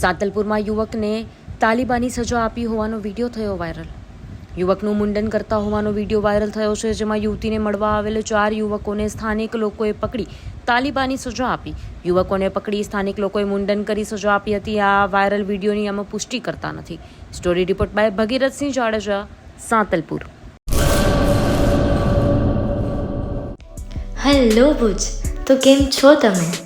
સાતલપુરમાં યુવકને તાલિબાની સજા આપી હોવાનો વીડિયો થયો વાયરલ. યુવકનું મુંડન કરતા હોવાનો વીડિયો વાયરલ થયો છે, જેમાં યુવતીને મળવા આવેલ ચાર યુવકોને સ્થાનિક લોકોએ પકડી તાલિબાની સજા આપી. યુવકોને પકડી સ્થાનિક લોકોએ મુંડન કરી સજા આપી હતી. આ વાયરલ વિડીયોની આમાં પુષ્ટિ કરતા નથી. Story report by Bhagirathsinh Jadeja, Santalpur. Hello Bhuj, તો કેમ છો તમે?